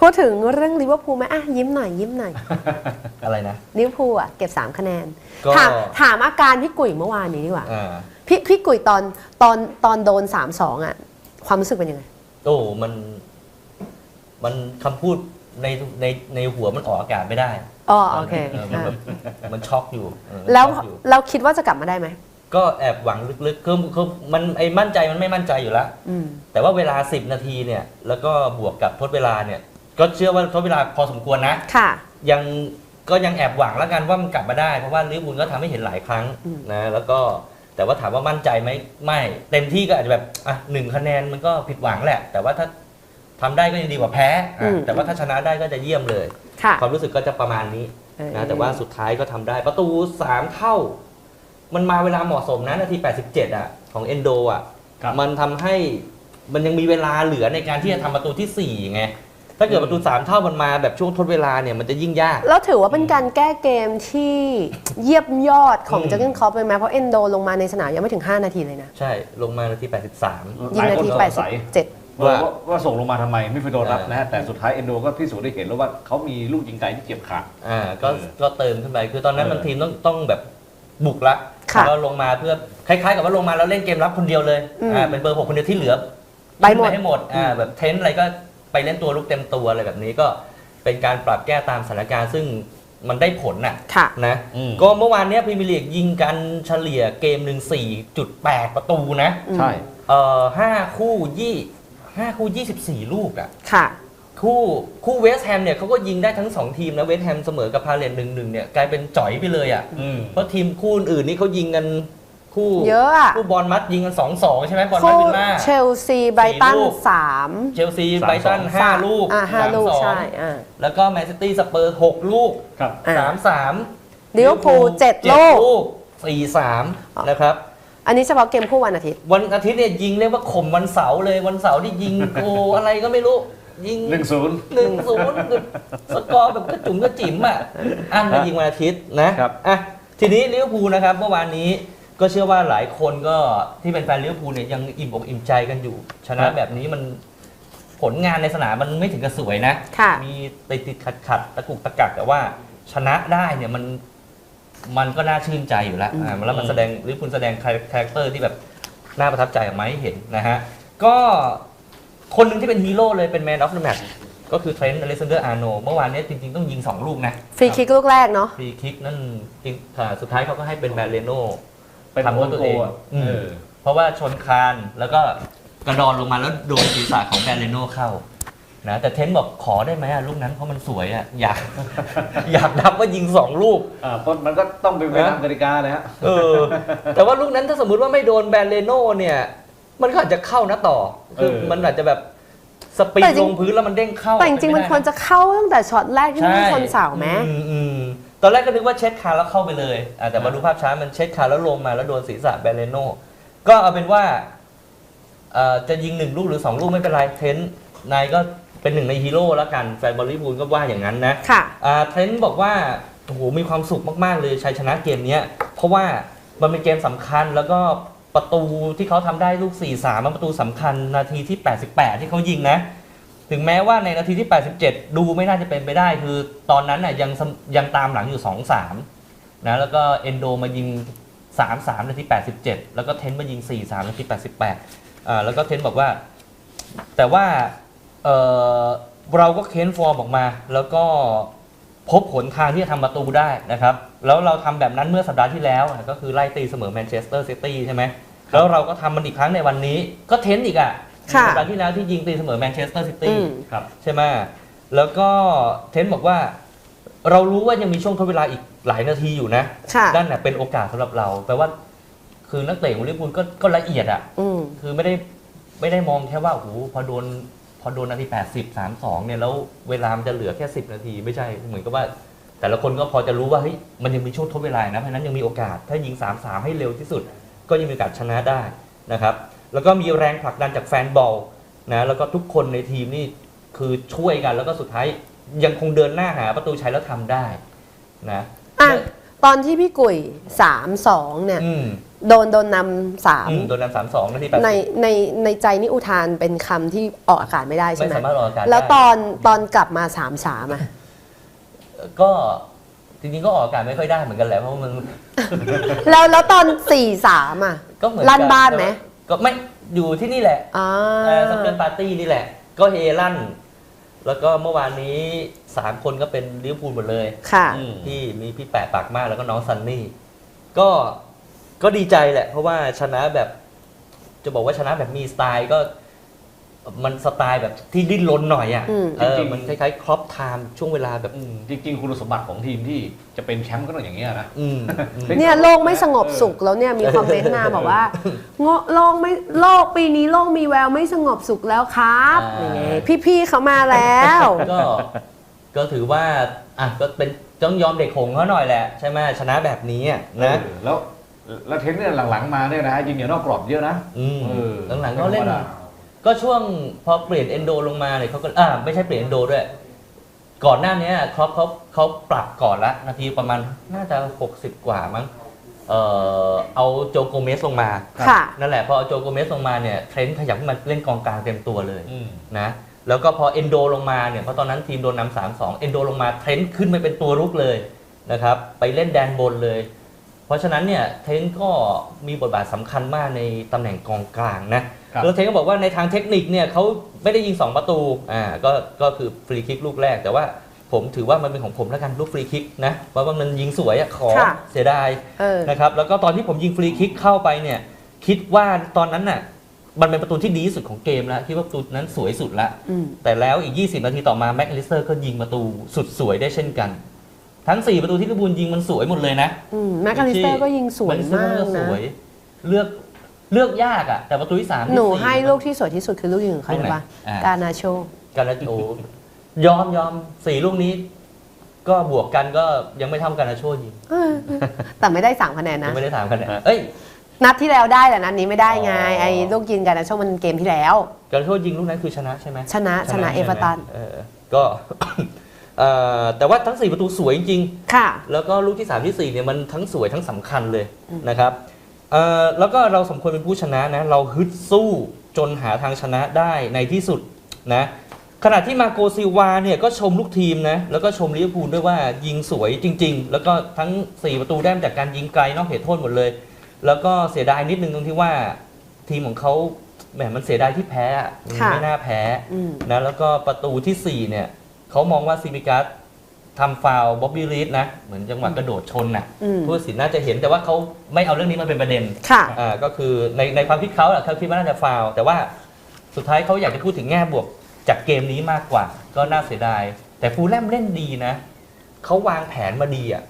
พูดถึงเรื่องลิเวอร์พูลไหมอะยิ้มหน่อยยิ้มหน่อยอะไรนะลิเวอร์พูลอะเก็บ 3 คะแนนก็ถามถามอาการพี่กุยเมื่อวานนี้ดีกว่าอ่าพี่พี่กุยตอนตอนตอนโดน 3-2อะ ความรู้สึกเป็นยังไงโอ้มัน มันคำพูดในในในหัวมันออกอากาศไม่ได้อ๋อโอเคเออมันอ่าแบบมันช็อกอยู่เออมันแล้วช็อกอยู่เราคิดว่าจะกลับมาได้ไหมก็แอบหวังลึกๆคือคือมันไอ้มั่นใจมันไม่มั่นใจอยู่แล้วอืมแต่ว่าเวลา 10 นาทีเนี่ย แล้วก็บวกกับทดเวลาเนี่ย ก็เชื่อว่าทดเวลาพอสมควรนะ ค่ะ ยังก็ยังแอบหวังแล้วกันว่ามันกลับมาได้ เพราะว่าลิเวอร์พูลก็ทำให้เห็นหลายครั้งอืม นะแล้วก็แต่ว่าถามว่ามั่นใจไหมไม่ เต็มที่ก็อาจจะแบบอะหนึ่งคะแนนมันก็ผิดหวังแหละ แต่ว่าถ้าทำได้ก็ยังดีกว่าแพ้อะแต่ว่าถ้าชนะได้ก็จะเยี่ยมเลย ค่ะ ความรู้สึกก็จะประมาณนี้เออนะแต่ว่าสุดท้ายก็ทำได้ประตู 3 เท่า มันมาเวลาเหมาะสมนะนาที 87 อะ ของเอนโดอะ ครับ มันทำให้มันยังมีเวลาเหลือในการที่จะทำประตูทีสี่4ไง ถ้าเกิดประตู3เท่ามันมาแบบช่วงทดเวลาเนี่ยมันจะยิ่งยาก แล้วถือว่าเป็นการแก้เกมที่เยียบยอดของอืมเจอร์เกนคล็อปเลยไหมเพราะเอนโดลงมาในสนามยังไม่ถึง 5 นาทีเลยนะ ใช่ลงมานาที 83 ยิงนาทีหลายคนสงสัย87ว่าว่าว่าส่งลงมาทำไมไม่ไปโดนรับเออนะฮะแต่สุดท้ายเอนโดก็พิสูจน์ได้เห็นแล้วว่าเขามีลูกยิงไกลที่เจ็บขาอ่าก็เออก็เติมขึ้นไปคือตอนนั้นเออมันทีมต้องต้องแบบบุกละค่ะเราลงมาเพื่อคล้ายๆ กับว่าลงมาแล้วเล่นเกมรับคนเดียวเลยอืมอ่าเป็นเบอร์หกคนเดียวที่เหลือไปหมดขึ้นให้หมดอ่าแบบเทนต์อะไรก็ ไปเล่นตัวลุกเต็มตัวอะไรแบบนี้ก็เป็นการปรับแก้ตามสถานการณ์ซึ่งมันได้ผลน่ะค่ะ นะอืม ก็เมื่อวานเนี้ยพรีเมียร์ลีกยิงกันเฉลี่ยเกมหนึ่ง4.8 ประตูนะอืมใช่ เอ่อห้าคู่ยี่ห้าคู่24ลูกอะค่ะ คู่คู่เวสต์แฮมเนี่ยเขาก็ยิงได้ทั้ง2ทีมนะเวสต์แฮมเสมอกับพาเลนหนึ่งหนึ่งเนี่ยกลายเป็นจ่อยไปเลยอะอืม เพราะทีมคู่อื่นนี่เขายิงกัน คู่เยอะอะคู่บอลมัดยิงกัน2-2ใช่ไหมบอลมัดคู่วิลล่า เชลซีไบรตันลูก สามเชลซีสามไบรตันสองห้าลูกอ่าห้าสมลูกสองใช่อ่า แล้วก็แมนซิตี้สเปอร์หกลูกครับ อ่าสามสามลิเวอร์พูลเจ็ดลูก สี่สามอ๋อนะครับ อันนี้เฉพาะเกมคู่วันอาทิตย์ วันอาทิตย์เนี่ยยิงเรียกว่าข่มวันเสาร์เลยวันเสาร์ที่ยิงโอ้อะไรก็ไม่รู้ ยิงหนึ่งศูนย์ หนึ่งศูนย์สกอร์แบบกระจุ๋มกระจิ๋มอะอันมายิงวันอาทิตย์นะครับ อะทีนี้ลิเวอร์พูลนะครับเมื่อวานนี้ ก็เชื่อว่าหลายคนก็ที่เป็นแฟนลิเวอร์พูลเนี่ยยังอิ่มอกอิ่มใจกันอยู่ ชนะครับแบบนี้มันผลงานในสนามมันไม่ถึงกับสวยนะ ค่ะ มีติดติดขัดขัดๆตะกุกตะกักแต่ว่าชนะได้เนี่ยมันมันก็น่าชื่นใจอยู่แล้วอืมอ่าแล้วมันแสดงหรือคุณแสดงคาแรคเตอร์ที่แบบน่าประทับใจออกมาให้เห็นนะฮะ ก็คนหนึ่งที่เป็นฮีโร่เลยเป็นแมนออฟเดอะแมตช์ก็คือเทรนต์อเล็กซานเดอร์อาร์โนเมื่อวานเนี้จริง ๆ ต้องยิง 2 ลูกนะฟรีคิกลูกแรกเนาะ ฟรีคิกนั่นจริงอ่าสุดท้ายเขาก็ให้เป็นแบรนเลโน เป็นทำโอโทษนตัวโกเองอะอืม เออเพราะว่าชนคานแล้วก็กระดอนลงมาแล้วโดนศีรษะของแบรนเลโนเข้านะแต่เทนต์บอกขอได้ไหมอะลูกนั้นเพราะมันสวยอะอยาก อยากนับว่ายิงสองลูก อ่าเพราะมันก็ต้องเป็นไปตามกติกาเลยฮะ เออ แต่ว่าลูกนั้นถ้าสมมุติว่าไม่โดนแบรนเลโนเนี่ย มันก็อาจจะเข้านะต่อ คือเออ มันอาจจะแบบสปีแต่ดจริลง งพื้นแล้วมันเด้งเข้าแต่จริงๆมันควรจะเข้าตั้งแต่ช็อตแรกที่มันใช่ชนเสาไหม อืมอืม ตอนแรกก็นึกว่าเช็ดคาแล้วเข้าไปเลยอะแต่มาดูภาพช้ามันเช็ดคาแล้วลงมาแล้วโดนศีรษะแบรนเลโนก็เอาเป็นว่าเอ่อจะยิงหนึ่งลูกหรือสองลูกไม่เป็นไรเทนต์นายก็เป็นหนึ่งในฮีโร่แล้วกันแฟนบอลลิบูลก็ว่าอย่างนั้นนะค่ะ อ่าเทรนต์บอกว่าโอ้โหมีความสุขมากๆเลยชัยชนะเกมเนี้ยเพราะว่ามันเป็นเกมสำคัญแล้วก็ประตูที่เขาทำได้ลูก 4-3มันประตูสำคัญนาทีที่ 88 ที่เขายิงนะ ถึงแม้ว่าในนาทีที่ 87 ดูไม่น่าจะเป็นไปได้ คือตอนนั้นน่ะยังสำยังตามหลังอยู่ 2-3นะแล้วก็เอนโดมายิง 3-3 นาที 87 แล้วก็เทนต์มายิง 4-3 นาที 88อ่าแล้วก็เทนต์บอกว่า แต่ว่าเอ่อเราก็เค้นฟอร์มออกมา แล้วก็พบหนทางที่จะทำประตูได้นะครับ แล้วเราทำแบบนั้นเมื่อสัปดาห์ที่แล้วอะก็คือไล่ตีเสมอแมนเชสเตอร์ซิตี้ใช่ไหมแล้วเราก็ทำมันอีกครั้งในวันนี้ก็เทนต์อีกอะ ค่ะสัปดาห์ที่แล้วที่ยิงตีเสมอแมนเชสเตอร์ซิอืตี้มครับใช่ไหมแล้วก็เทนต์บอกว่า เรารู้ว่ายังมีช่วงทดเวลาอีกหลายนาทีอยู่นะค่ะนั่นน่ะเป็นโอกาสสำหรับเราแปลว่า คือนักเตะของลิเวอร์พูลก็ก็ละเอียดอะอืมคือไม่ได้ไม่ได้มองแค่ว่าโอ้โหพอโดนพอโดนนาที 80 32 เนี่ยแล้วเวลามันจะเหลือแค่ 10 นาที ไม่ใช่เหมือนกับว่า แต่ละคนก็พอจะรู้ว่าเฮ้ยมันยังมีช่วงทดเวลานะเพราะฉะนั้นยังมีโอกาส ถ้ายิง 3-3 ให้เร็วที่สุด ก็ยังมีโอกาสชนะได้นะครับ แล้วก็มีแรงผลักดันจากแฟนบอลนะแล้วก็ทุกคนในทีมนี่คือช่วยกันแล้วก็สุดท้ายยังคงเดินหน้าหาประตูชัยแล้วทำได้นะอะตอนที่พี่กุย3-2เนี่ย อืมโดนโดนนำสามอืมโดนนำสามสองนาทีแปดในในในใจนี่อุทานเป็นคำที่ออกอากาศไม่ได้ใช่ไม่ไหม สามารถออกอากาศแล้วได้ตอนตอนกลับมาสามสามอะ ก็จริงๆก็ออกอากาศไม่ค่อยได้เหมือนกันแหละเพราะมัน แล้วแล้วตอนสี่สามอะก็เหมือนลั่นบ้านไหม ก็ไม่อยู่ที่นี่แหละอ่าซัมเปอร์ปาร์ตี้นี่แหละ ก็เฮลั่น แล้วก็เมื่อวานนี้สามคนก็เป็นลิเวอร์พูลหมดเลยค่ะ อืม ที่มีพี่แปะปากมากแล้วก็น้องซันนี่ ก็ก็ดีใจแหละ เพราะว่าชนะแบบ จะบอกว่าชนะแบบมีสไตล์ก็ มันสไตล์แบบที่ดิ้นรนหน่อยอะอืม เออจริงๆ มันคล้ายๆครอปไทม์ช่วงเวลาแบบอืมจริง ๆ คุณสมบัติของทีมที่จะเป็นแชมป์ก็ต้องอย่างนี้ยนะ อืมอืม เนี่ยโลกไม่สงบสุขแล้วเนี่ยมีคอมเมนต์มาบอกว่าโงโลกไม่โลกปีนี้โลกมีแววไม่สงบสุขแล้วครับอ่านี่พี่ๆเขามาแล้ว ก็ก็ถือว่าอะก็เป็นต้องยอมเด็กหงส์เขาหน่อยแหละใช่ไหมชนะแบบนี้อะนะ เออแล้วแล้วเทนเนี่ยหลังๆมาเนี่ยนะฮะยิงอย่างนอกกรอบเยอะนะอืมเออหลังๆก็เล่นไม่ธรรมดา ก็ช่วงพอเปลี่ยนเอนโดลงมาเนี่ยเขาก็อ่าไม่ใช่เปลี่ยนเอนโดด้วย ก่อนหน้านี้ครอปเขาเขาปรับก่อนละนาทีประมาณน่าจะ 60 กว่ามั้งเอ่อเอาโจโกเมสลงมา ค่ะ นั่นแหละพอเอาโจโกเมสลงมาเนี่ยเทรนต์ขยับขึ้นมาเล่นกองกลางเต็มตัวเลยอืมนะแล้วก็พอเอนโดลงมาเนี่ยเพราะตอนนั้นทีมโดนนำสามสองเอนโดลงมาเทรนต์ขึ้นไปเป็นตัวรุกเลยนะครับไปเล่นแดนบนเลย เพราะฉะนั้นเนี่ยเทรนต์ก็มีบทบาทสำคัญมากในตำแหน่งกองกลางนะครับแล้วเทรนต์ก็บอกว่าในทางเทคนิคเนี่ยเขาไม่ได้ยิง 2 ประตูอ่าก็ก็คือฟรีคิกลูกแรก แต่ว่าผมถือว่ามันเป็นของผมแล้วกันลูกฟรีคิกนะเพราะว่ามันยิงสวยอะขอค่ะเสียดายเออนะครับแล้วก็ตอนที่ผมยิงฟรีคิกเข้าไปเนี่ยคิดว่าตอนนั้นน่ะมันเป็นประตูที่ดีที่สุดของเกมแล้วคิดว่าประตูนั้นสวยสุดละอืมแต่แล้วอีก 20 นาทีต่อมาแม็กอลิสเตอร์ก็ยิงประตูสุดสวยได้เช่นกัน ทั้ง 4 ประตูที่ลิเวอร์พูลยิงมันสวยหมดเลยนะอืมแมคคาลิสเตอร์ก็ยิงสวยแคคมาลิกสเตอร์สนะวย เลือกเลือกยากอะแต่ประตูที่3หนูให้ลูกที่สวยที่สุดคือลูกยิงของใครลูกไหนรู้ปะอ่ากานาโช กันแล้วโอ้ยอมยอมสี่ลูกนี้ ก็บวกกันก็ยังไม่เท่ากันนะโชยิงเออแต่ไม่ได้สามคะแนนยันะ งไม่ได้ถามกันเอ้ย นัดที่แล้วได้แต่นัดนี้ไม่ได้ไง อ๋อ ไอ้ลูกยิงกานาโชมันเกมที่แล้ว กันโชยิงลูกนั้นคือชนะใช่ไหมชนะชนะเอใช่ไหมเวอร์ตัน เออก็เอ่อ แต่ว่าทั้ง 4 ประตูสวยจริงค่ะๆแล้วก็ลูกที่ 3 ที่ 4 เนี่ยมันทั้งสวยทั้งสำคัญเลยอืมนะครับเอ่อแล้วก็เราสมควรเป็นผู้ชนะนะ เราฮึดสู้จนหาทางชนะได้ในที่สุดนะขณะที่มาโกซิลวาเนี่ยก็ชมลูกทีมนะแล้วก็ชมลิเวอร์พูลด้วยว่ายิงสวยจริง ๆ แล้วก็ทั้ง 4 ประตูได้มาจากการยิงไกลนอกเขตโทษหมดเลย แล้วก็เสียดายนิดนึงตรงที่ว่าทีมของเขาแหมมันเสียดายที่แพ้อะมันค่ะไม่น่าแพ้อืมนะแล้วก็ประตูทีสี่4 เนี่ย เขามองว่าซิมิกัสทำฟาวล์บ๊อบบี้รีดนะ เหมือนจังหวะกระโดดชนน่ะอืมผู้ตัดสินน่าจะเห็นแต่ว่าเขาไม่เอาเรื่องนี้มาเป็นประเด็นค่ะ อ่าก็คือในในความคิดเขาอะเขาคิดว่าน่าจะฟาวล์แต่ว่าสุดท้ายเขาอยากจะพูดถึงแง่บวกจากเกมนี้มากกว่า ก็น่าเสียดาย แต่ฟูลแลมเล่นดีนะเขาวางแผนมาดีอะ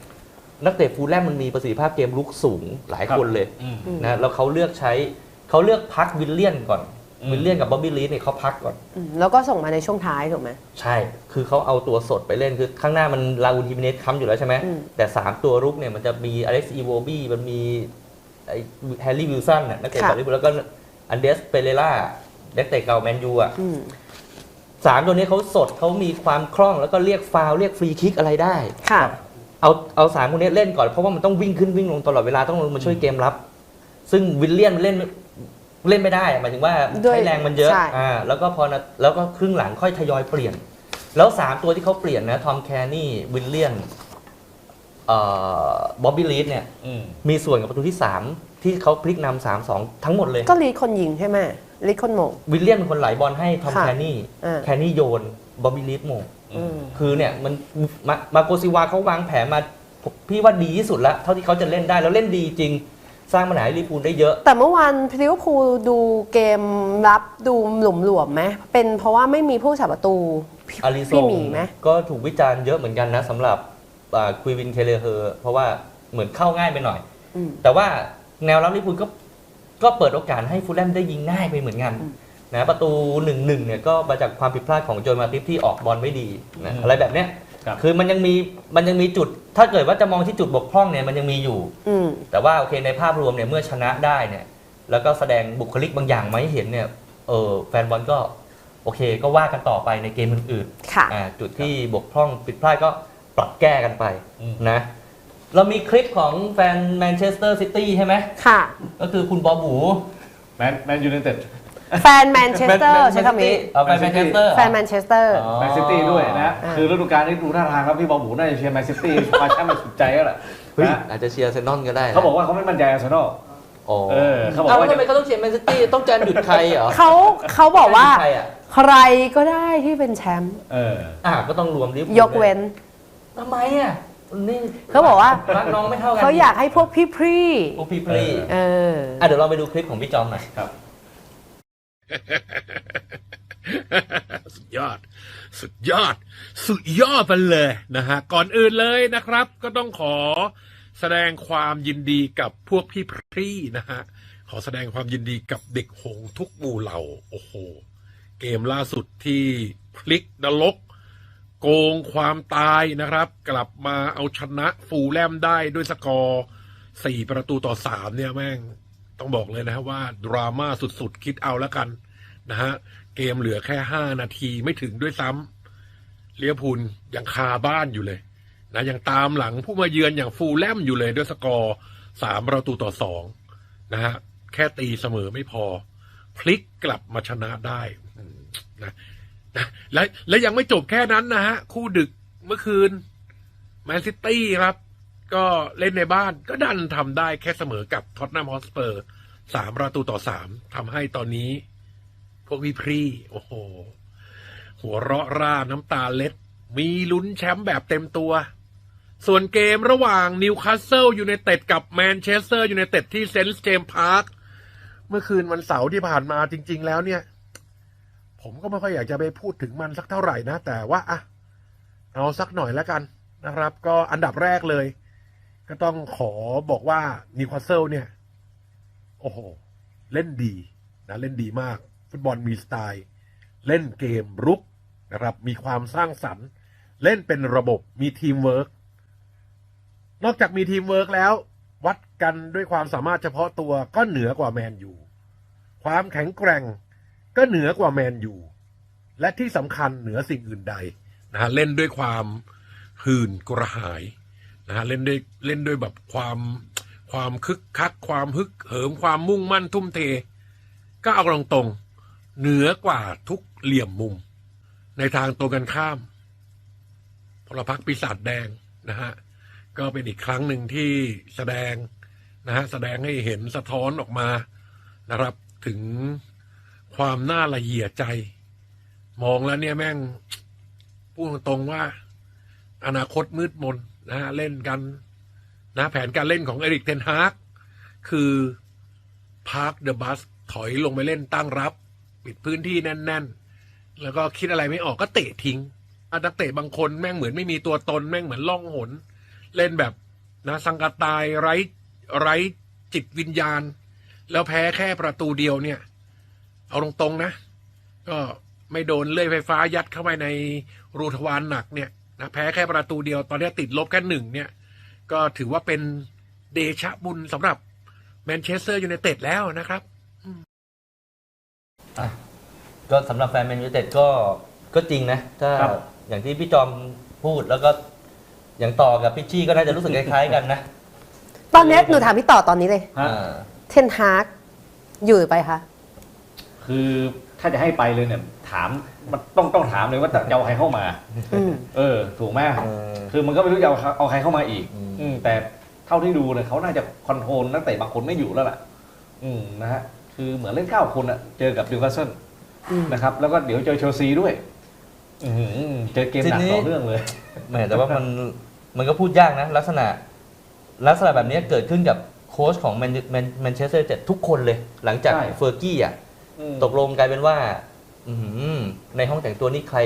นักเตะฟูลแลมมันมีประสิทธิภาพเกมลุกสูงหลายคนเลย อืมอืมนะแล้วเขาเลือกใช้เขาเลือกพักวิลเลียนก่อนอืม วิลเลียนกับบ๊อบบี้รีดเนี่ยเขาพักก่อนอืมแล้วก็ส่งมาในช่วงท้ายถูกไหมใช่ คือเขาเอาตัวสดไปเล่นคือข้างหน้ามันลาอูทิมิเนสค้ำอยู่แล้วใช่ไหมอืมแต่ 3 ตัวรุกเนี่ยมันจะมีอเล็กซ์อีโวบี้มันมีไอ้แฮร์รี่วิลสันน่ะนักเตะจากลิเวอร์พูลแล้วก็อันเดสเปเรล่านักเตะเก่าแมนยูอะอืมสามตัวนี้เขาสดเขามีความคล่องแล้วก็เรียกฟาวล์เรียกฟรีคิกอะไรได้ค่ะเอาเอาสามคนนี้เล่นก่อนเพราะว่ามันต้องวิ่งขึ้นวิ่งลงตลอดเวลาต้องลงมาช่วยเกมรับ ซึ่งวิลเลียนมันเล่น เล่นไม่ได้อะหมายถึงว่าด้วยใช้แรงมันเยอะใช่ อ่าแล้วก็พอนะแล้วก็ครึ่งหลังค่อยทยอยเปลี่ยน แล้วสามตัวที่เขาเปลี่ยนนะทอมแคร์นี่วิลเลียนเอ่อบ๊อบบี้ลีดเนี่ย อืม มีส่วนกับประตูที่สามที่เขาพลิกนำสามสองทั้งหมดเลย ก็ลีดคนยิงใช่ไหมลีดคนโหมง วิลเลียนเป็นคนไหลบอลให้ทอมค่ะแคร์นี่อ่า แคร์นี่โยนบ๊อบบี้ลีดโมง อืม คือเนี่ยมันมามาโกซิวาเขาวางแผนมาผมพี่ว่าดีที่สุดแล้วเท่าที่เขาจะเล่นได้แล้วเล่นดีจริง สร้างปัญหาให้ลิเวอร์พูลได้เยอะ แต่เมื่อวานลิเวอร์พูลดูเกมรับดูหลุมหลวมๆไหมเป็นเพราะว่าไม่มีผู้สาประตูพี่อาริโซพี่หมีไหมก็ถูกวิจารณ์เยอะเหมือนกันนะสำหรับคุยวินเคเลเฮอร์เพราะว่าเหมือนเข้าง่ายไปหน่อยอืมแต่ว่าแนวรับลิเวอร์พูลก็ก็เปิดโอกาสให้ฟูลแลมได้ยิงง่ายไปเหมือนกันอืมนะประตูหนึ่งหนึ่งเนี่ยก็มาจากความผิดพลาดของโจนมาติฟที่ออกบอลไม่ดีนะอืมอะไรแบบเนี้ย ครับ คือมันยังมีมันยังมีจุด ถ้าเกิดว่าจะมองที่จุดบกพร่องเนี่ยมันยังมีอยู่ อืม แต่ว่าโอเคในภาพรวมเนี่ยเมื่อชนะได้เนี่ย แล้วก็แสดงบุคลิกบางอย่างมาให้เห็นเนี่ยเออแฟนบอลก็โอเคก็ว่ากันต่อไปในเกมอื่นค่ะๆอ่าจุดที่บกพร่องผิดพลาดก็ปรับแก้กันไปอืม นะ เรามีคลิปของแฟนแมนเชสเตอร์ซิตี้ใช่ไหมค่ะ ก็คือคุณบอบู แมนแมนยูไนเต็ด แฟนแมนเชสเตอร์ใช้คำนี้เอาไปแมนเชสเตอร์แฟนแมนเชสเตอร์อ๋อแมนซิตี้ด้วยนะอ่าคือฤดูกาลนี้ดูท่าทางครับพี่บอลหมูน่าจะเชียร์แมนซิตี้มาแชมป์มาสุดใจแล้วแหละเฮ้ยนะอาจจะเชียร์อาร์เซนอลก็ได้นะเขาบอกว่าเขาไม่มั่นใจอาร์เซนอลอ๋อเออเขาบอกเอาว่าแล้วทำไมเขาต้องเชียร์แมนซิตี้ต้องการหยุดใครเหรอเขาเขาบอกว่าใครอะใครก็ได้ที่เป็นแชมป์เอออะก็ต้องรวมลิฟยกเว้นทำไมอะนี่เขาบอกว่ารักน้องไม่เท่ากันเขาอยากให้พวกพี่พรีโอ้พี่พลีเอออะเดี๋ยวเราไปดูคลิปของพี่จอมหน่อย สุดยอด สุดยอด สุดยอดไปเลยนะฮะ ก่อนอื่นเลยนะครับ ก็ต้องขอแสดงความยินดีกับพวกพี่พรี่นะฮะ ขอแสดงความยินดีกับเด็กหงทุกหมู่เหล่า โอ้โห เกมล่าสุดที่พลิกนรกโกงความตายนะครับ กลับมาเอาชนะฟูแลมได้ด้วยสกอร์สี่ประตูต่อสามเนี่ยแม่ง ต้องบอกเลยนะฮะว่าดราม่าสุดๆ คิดเอาแล้วกันนะฮะเกมเหลือแค่ห้านาทีไม่ถึงด้วยซ้ำเลียพูลยังคาบ้านอยู่เลยนะยังตามหลังผู้มาเยือนอย่างฟูลแลมอยู่เลยด้วยสกอร์สามประตูต่อสองนะฮะแค่ตีเสมอไม่พอ พลิกกลับมาชนะได้นะนะและและยังไม่จบแค่นั้นนะฮะ คู่ดึกเมื่อคืนแมนซิตี้ครับ ก็เล่นในบ้านก็ดันทำได้แค่เสมอกับท็อตแนมฮอสเปอร์สามประตูต่อสามทำให้ตอนนี้ พวกพี่พรีโอ้โห หัวเราะร่าน้ำตาเล็ด มีลุ้นแชมป์แบบเต็มตัว ส่วนเกมระหว่างนิวคาสเซิลยูไนเต็ดกับแมนเชสเตอร์ยูไนเต็ดที่เซนต์เจมส์พาร์คเมื่อคืนวันเสาร์ที่ผ่านมาจริง ๆ แล้วเนี่ย ผมก็ไม่ค่อยอยากจะไปพูดถึงมันสักเท่าไหร่นะ แต่ว่าอะเอาสักหน่อยแล้วกันนะครับ ก็อันดับแรกเลย ก็ต้องขอบอกว่านิวคาสเซิลเนี่ย โอ้โห เล่นดีนะเล่นดีมาก ฟุตบอลมีสไตล์ เล่นเกมรุกนะครับ มีความสร้างสรรค์ เล่นเป็นระบบมีทีมเวิร์กนอกจากมีทีมเวิร์กแล้ว วัดกันด้วยความสามารถเฉพาะตัวก็เหนือกว่าแมนยูความแข็งแกร่งก็เหนือกว่าแมนยูและที่สำคัญเหนือสิ่งอื่นใดนะเล่นด้วยความหื่นกระหาย นะฮะเล่นด้วยเล่นด้วยแบบความความคึกคัก ความฮึกเหิมความมุ่งมั่นทุ่มเท ก็เอาตรงๆเหนือกว่าทุกเหลี่ยมมุม ในทางตรงกันข้ามพลพรรคปีศาจแดงนะฮะก็เป็นอีกครั้งหนึ่งที่แสดงนะฮะแสดงให้เห็นสะท้อนออกมานะครับ ถึงความน่าละเอียดใจ มองแล้วเนี่ยแม่งพูดตรงๆว่า อนาคตมืดมน นะฮะเล่นกันนะแผนการเล่นของเอริกเทนฮากคือพาร์คเดอะบัสถอยลงไปเล่นตั้งรับ ปิดพื้นที่แน่น ๆ แล้วก็คิดอะไรไม่ออกก็เตะทิ้งอนักเตะบางคนแม่งเหมือนไม่มีตัวตนแม่งเหมือนล่องหน เล่นแบบนะสังกตายไร้ไร้จิตวิญญาณ แล้วแพ้แค่ประตูเดียวเนี่ย เอาตรงๆนะ ก็ไม่โดนเลื่อยไฟฟ้ายัดเข้าไปในรูทวารหนักเนี่ย นะแพ้แค่ประตูเดียว ตอนนี้ติดลบแค่หนึ่งเนี่ย ก็ถือว่าเป็นเดชะบุญสำหรับแมนเชสเตอร์ยูไนเต็ดแล้วนะครับก็สำหรับแฟนแมนยูไนเต็ดก็ก็จริงนะ ถ้าครับอย่างที่พี่จอมพูดแล้วก็อย่างต่อกับพี่จี้ก็น่าจะรู้สึกคล้ายๆกันนะ ตอนเนี้ยหนูถามพี่ต่อตอนนี้เลยฮะอ่าเทนฮากอยู่ไปคะคือ ถ้าจะให้ไปเลยเนี่ย ถามมันต้องต้องถามเลยว่าจะเอาใครเข้ามา อืม เออ ถูกไหมเออคือมันก็ไม่รู้จะเอาเอาใครเข้ามาอีก อืม อืมแต่เท่าที่ดูเนี่ยเขาน่าจะคอนโทรลนักเตะบางคนไม่อยู่แล้วล่ะ อืมนะฮะคือเหมือนเล่นเก้าคนอะเจอกับดิวคาสเซิลอืม นะครับ แล้วก็เดี๋ยวเจอเชลซีด้วย อือหือเจอเกมหนักทีนี้ ต่อเรื่องเลย แหมแต่ว่ามันมันก็พูดยากนะ ลักษณะ ลักษณะแบบนี้เกิดขึ้นกับโค้ชของแมนแมนแมนเชสเตอร์เจ็ดทุกคนเลย หลังจากใช่ เฟอร์กี้อะ อืม ตกลงกลายเป็นว่า อื้อหือในห้องแต่งตัวนี่ใคร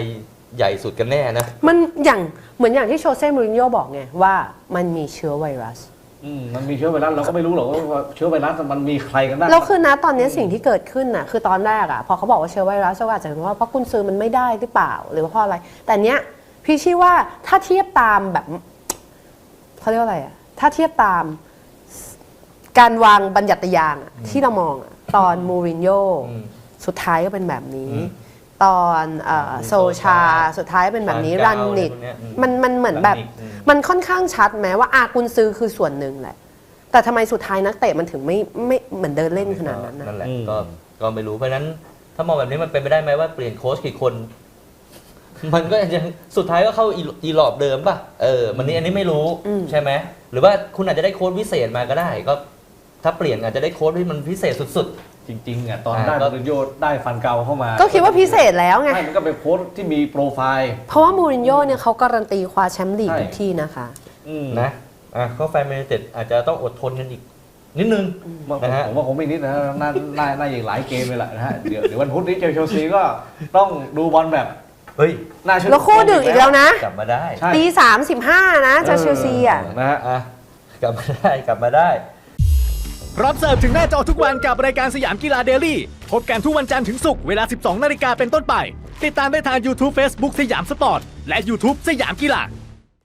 ใหญ่สุดกันแน่นะ มันอย่างเหมือนอย่างที่โชเซ่มูรินโญ่บอกไงว่ามันมีเชื้อไวรัส อืมมันมีเชื้อไวรัสเราก็ไม่รู้หรอกว่าเชื้อไวรัสมันมีใครกันบ้างแล้วคือนะตอนนี้สิ่งที่เกิดขึ้นน่ะคือตอนแรกอะพอเขาบอกว่าเชื้อไวรัสก็อาจจะเป็นว่าเพราะกุนซือมันไม่ได้หรือเปล่า หรือว่าเพราะอะไร แต่เนี้ยพี่ชี้ว่าถ้าเทียบตามแบบเขาเรียกว่าอะไรอะถ้าเทียบตามการวางบัญญัติยางอะที่เรามองอะ ตอนมูรินโญ่อืม สุดท้ายก็เป็นแบบนี้ อืมตอนเอ่อโซชา สุดท้ายเป็นแบบนี้ฟารันนเกานิก อะไรพวกเนี้ยอืมมันมันเหมือนแบบ รันนิกอืม มันค่อนข้างชัดแม้ว่าอากุนซื้อคือส่วนหนึ่งแหละ แต่ทำไมสุดท้ายนักเตะมันถึงไม่ไม่เหมือนเดินเล่นขนาดนั้นนะ นั่นแหละอืม ก็ก็ไม่รู้เพราะฉะนั้น ถ้ามองแบบนี้มันเป็นไปได้ไหมว่าเปลี่ยนโค้ชกี่คน มันก็ยังสุดท้ายก็เข้าอีอีหลอบเดิมป่ะเออมันนี้อันนี้ไม่รู้อืม ใช่ไหมหรือว่าคุณอาจจะได้โค้ชพิเศษมาก็ได้ ก็ ถ้าเปลี่ยนอาจจะได้โค้ชที่มันพิเศษสุด จริงๆอะตอนอ่า ได้ก็มูรินโญ่ได้ฟันเกาเข้ามาก็คิดว่าพิเศษแล้วไง ใช่มันก็เป็นโค้ชที่มีโปรไฟล์ เพราะว่ามูรินโญ่เนี่ยเขาการันตีคว้าแชมป์ลีกใช่ ทุกที่นะคะ อืมๆนะอะก็แฟนแมนยูเต็ดอาจจะต้องอดทนกันอีกนิดนึง ผมนะฮะ ผมว่าคงไม่นิดนะน่าน่าน่าอย่างหลายเกมเลยแหละนะฮะเดี๋ยวเดี๋ยววันพุธนี้เจอเชลซีก็ต้องดูบอลแบบเฮ้ยน่าเชื่อแล้วคู่ดึกอีกแล้วนะ กลับมาได้ ใช่ตีสามสิบห้านะเจอเชลซีอะ นะฮะ อะกลับมาได้กลับมาได้ รับเสิร์ฟถึงหน้าจอทุกวันกับรายการสยามกีฬาเดลี่ พบกันทุกวันจันทร์ถึงศุกร์เวลา 12 นาฬิกาเป็นต้นไป ติดตามได้ทาง YouTube Facebook สยามสปอร์ต และ YouTube สยามกีฬา